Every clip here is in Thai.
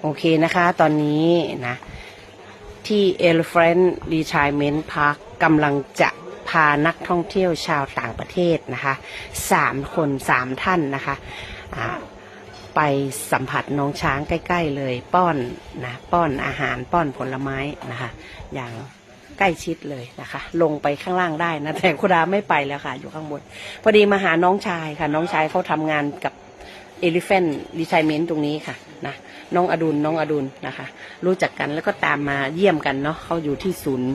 โอเคนะคะ ตอนนี้นะ ที่ Elephant Retirement Park กำลังจะพานักท่องเที่ยวชาวต่างประเทศนะคะสามคนสามท่านนะคะอ่าไปสัมผัสน้องช้างใกล้ ๆ เลย ป้อนนะป้อนอาหารป้อนผลไม้นะคะ อย่างใกล้ชิดเลยนะคะ ลงไปข้างล่างได้นะแต่คุณดาไม่ไปแล้วค่ะ อยู่ข้างบน พอดีมาหาน้องชายค่ะ น้องชายเขาทำงานกับ Elephant Retirement ตรงนี้ค่ะนะน้องอดุลน้องอดุลนะคะ รู้จักกันแล้วก็ตามมาเยี่ยมกันเนาะเขาอยู่ที่ศูนย์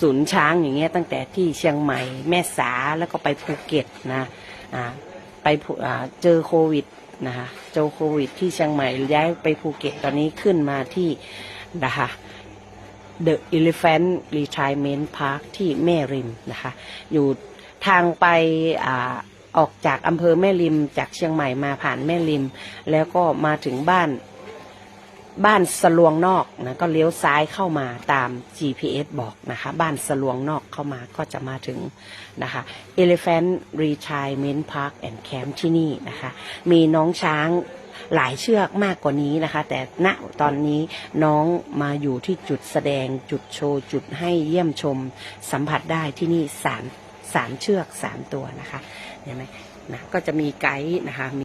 ศูนย์ช้างอย่างเงี้ยตั้งแต่ที่เชียงใหม่แม่สาแล้วก็ไปภูเก็ตนะอ่าไปอ่าเจอโควิดนะคะเจอโควิดที่เชียงใหม่ย้ายไปภูเก็ตตอนนี้ขึ้นมาที่นะคะ The Elephant Retirement Park ที่แม่ริมนะคะ อยู่ทางไปอ่า ออกจากอำเภอแม่ริมจากเชียงใหม่มาผ่านแม่ริม แล้วก็มาถึงบ้านบ้านสลวงนอกนะก็เลี้ยวซ้ายเข้ามาตาม GPS บอกนะคะ บ้านสลวงนอกเข้ามาก็จะมาถึงนะคะ Elephant Retirement Park and Camp ที่นี่นะคะ มีน้องช้างหลายเชือกมากกว่านี้นะคะ แต่ณตอนนี้น้องมาอยู่ที่จุดแสดงจุดโชว์ จุดให้เยี่ยมชมสัมผัสได้ที่นี่สาม สามเชือกสามตัวนะคะเห็นไหมนะก็จะมีไกด์นะคะ